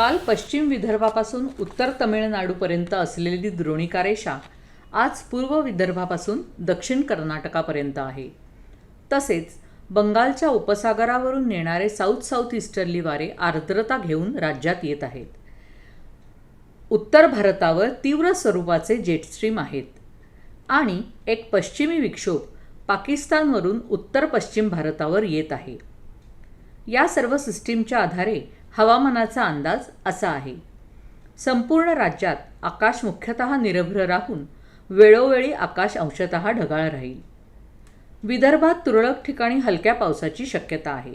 काल पश्चिम विदर्भापासून उत्तर तमिळनाडूपर्यंत असलेली द्रोणिका रेषा आज पूर्व विदर्भापासून दक्षिण कर्नाटकापर्यंत आहे. तसेच बंगालच्या उपसागरावरून येणारे साऊथ साऊथ इस्टर्ली वारे आर्द्रता घेऊन राज्यात येत आहेत. उत्तर भारतावर तीव्र स्वरूपाचे जेटस्ट्रीम आहेत. आणि एक पश्चिमी विक्षोभ पाकिस्तानवरून उत्तर पश्चिम भारतावर येत आहे. या सर्व सिस्टीमच्या आधारे हवामानाचा अंदाज असा आहे. संपूर्ण राज्यात आकाश मुख्यतः निरभ्र राहून वेळोवेळी आकाश अंशतः ढगाळ राहील. विदर्भात तुरळक ठिकाणी हलक्या पावसाची शक्यता आहे.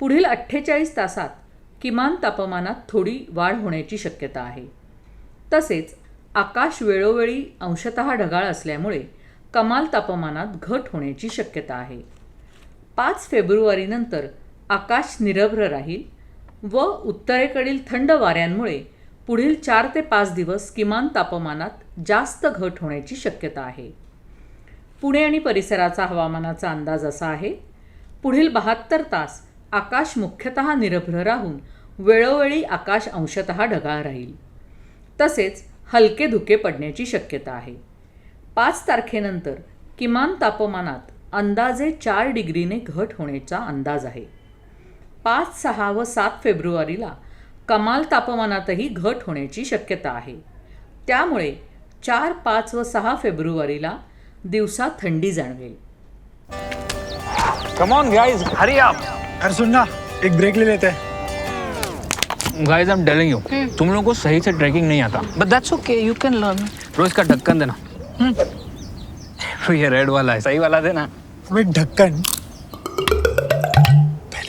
पुढील अठ्ठेचाळीस तासात किमान तापमानात थोडी वाढ होण्याची शक्यता आहे. तसेच आकाश वेळोवेळी अंशतः ढगाळ असल्यामुळे कमाल तापमानात घट होण्याची शक्यता आहे. पाच फेब्रुवारीनंतर आकाश निरभ्र राहील व उत्तरेकडील थंड वाऱ्यांमुळे पुढील चार ते पाच दिवस किमान तापमानात जास्त घट होण्याची शक्यता आहे. पुणे आणि परिसराचा हवामानाचा अंदाज असा आहे पुढील बहात्तर तास आकाश मुख्यतः निरभ्र राहून वेळोवेळी आकाश अंशतः ढगाळ राहील. तसेच हलके धुके पडण्याची शक्यता आहे. पाच तारखेनंतर किमान तापमानात अंदाजे चार डिग्रीने घट होण्याचा अंदाज आहे. पाच सहा व सात फेब्रुवारीला कमाल तापमानातही घट होण्याची शक्यता आहे. त्यामुळे चार पाच व सहा फेब्रुवारीला दिवसा थंडी जाणवेल. Come on guys hurry up अरे सुन ना एक ब्रेक ले लेते. हैं guys I am telling you तुम लोगों को सही से ट्रैकिंग नहीं आता. But that's okay, you can learn. रोज का ढक्कन देना. तो ये रेड वाला है सही वाला देना. अबे ढक्कन